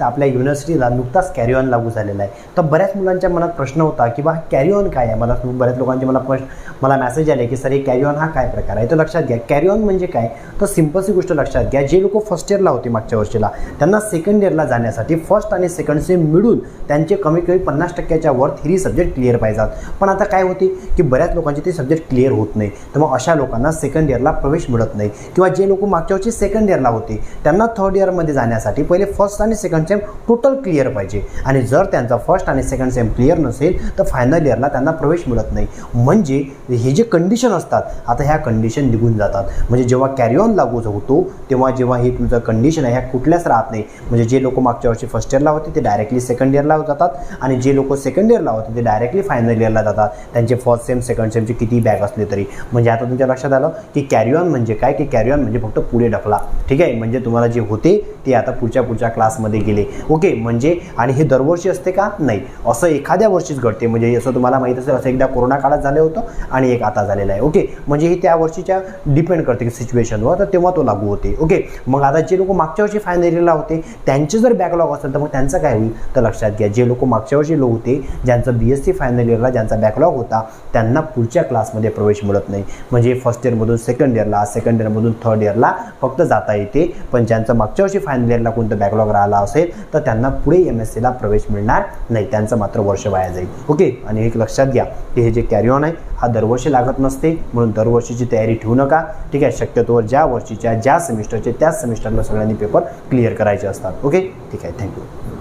तर आपल्या युनिव्हर्सिटीला नुकताच कॅरी ऑन लागू झालेला आहे. तर बऱ्याच मुलांच्या मनात प्रश्न होता की बा कॅरी ऑन काय आहे? मला बऱ्याच लोकांचे मला प्रश्न मला मेसेज आले की सर हे कॅरी ऑन हा काय प्रकार आहे? तर लक्षात घ्या कॅरी ऑन म्हणजे काय? तर सिम्पलची गोष्ट लक्षात घ्या. जे लोक फर्स्ट इयरला होते मागच्या वर्षीला त्यांना सेकंड इयरला जाण्यासाठी फर्स्ट आणि सेकंड सेम मिळून त्यांचे कमी कमी पन्नास टक्क्याच्या वर थ्री सब्जेक्ट क्लिअर पाहिजेत. पण आता काय होते की बऱ्याच लोकांचे ते सब्जेक्ट क्लिअर होत नाही. तर मग अशा लोकांना सेकंड इयरला प्रवेश मिळत नाही. किंवा जे लोक मागच्या वर्षी सेकंड इयरला होते त्यांना थर्ड इयरमध्ये जाण्यासाठी पहिले फर्स्ट आणि सेकंड सेम टोटल क्लिअर पाहिजे. आणि जर त्यांचा फर्स्ट आणि सेकंड सेम क्लिअर नसेल तर फायनल इयरला त्यांना प्रवेश मिळत नाही. म्हणजे हे जे कंडिशन असतात आता ह्या कंडिशन निघून जातात. म्हणजे जेव्हा कॅरी ऑन लागू होतो तेव्हा जेव्हा हे तुमचं कंडिशन आहे ह्या कुठल्याच राहत नाही. म्हणजे जे लोक मागच्या वर्षी फर्स्ट इयरला होते ते डायरेक्टली सेकंड इयरला जातात. आणि जे लोक सेकंड इयरला होते ते डायरेक्टली फायनल इयरला जातात. त्यांचे फर्स्ट सेम सेकंड सेमचे किती बॅग असले तरी. म्हणजे आता तुमच्या लक्षात आलं की कॅरी ऑन म्हणजे काय? की कॅरी ऑन म्हणजे फक्त पुढे ढकला. ठीक आहे? म्हणजे तुम्हाला जे होते ते आता पुढच्या पुढच्या क्लासमध्ये गेले. ओके म्हणजे आणि हे दरवर्षी असते का? नाही. असं एखाद्या वर्षीच घडते. म्हणजे असं तुम्हाला माहीत असेल असं एकदा कोरोना काळात झालं होतं आणि एक आता झालेलं आहे. ओके म्हणजे हे त्या वर्षीच्या डिपेंड करते की सिच्युएशनवर तर तेव्हा तो लागू होते. ओके मग आता जे लोक मागच्या वर्षी फायनल इयरला होते त्यांचे जर बॅकलॉग असेल तर मग त्यांचं काय होईल? तर लक्षात घ्या. जे लोक मागच्या वर्षी लोक होते ज्यांचं बी एस सी फायनल इयरला ज्यांचा बॅकलॉग होता त्यांना पुढच्या क्लासमध्ये प्रवेश मिळत नाही. म्हणजे फर्स्ट इयरमधून सेकंड इयरला सेकंड इयरमधून थर्ड इयरला फक्त जाता येते. पण ज्यांचं मागच्या वर्षी फायनल इयरला कोणतं बॅकलॉग राहिला असेल तर त्यांना पुढे एम एस सीला प्रवेश मिळणार नाही. त्यांचं मात्र वर्ष वाया जाईल. ओके? आणि एक लक्षात घ्या की हे जे कॅरी ऑन आहे हा दरवर्षी लागत नसते. म्हणून दरवर्षीची तयारी ठेवू नका. ठीक आहे? शक्यतोवर ज्या वर्षीच्या ज्या सेमिस्टरचे त्याच सेमिस्टरला सगळ्यांनी पेपर क्लिअर करायचे असतात. ओके? ठीक आहे. थँक्यू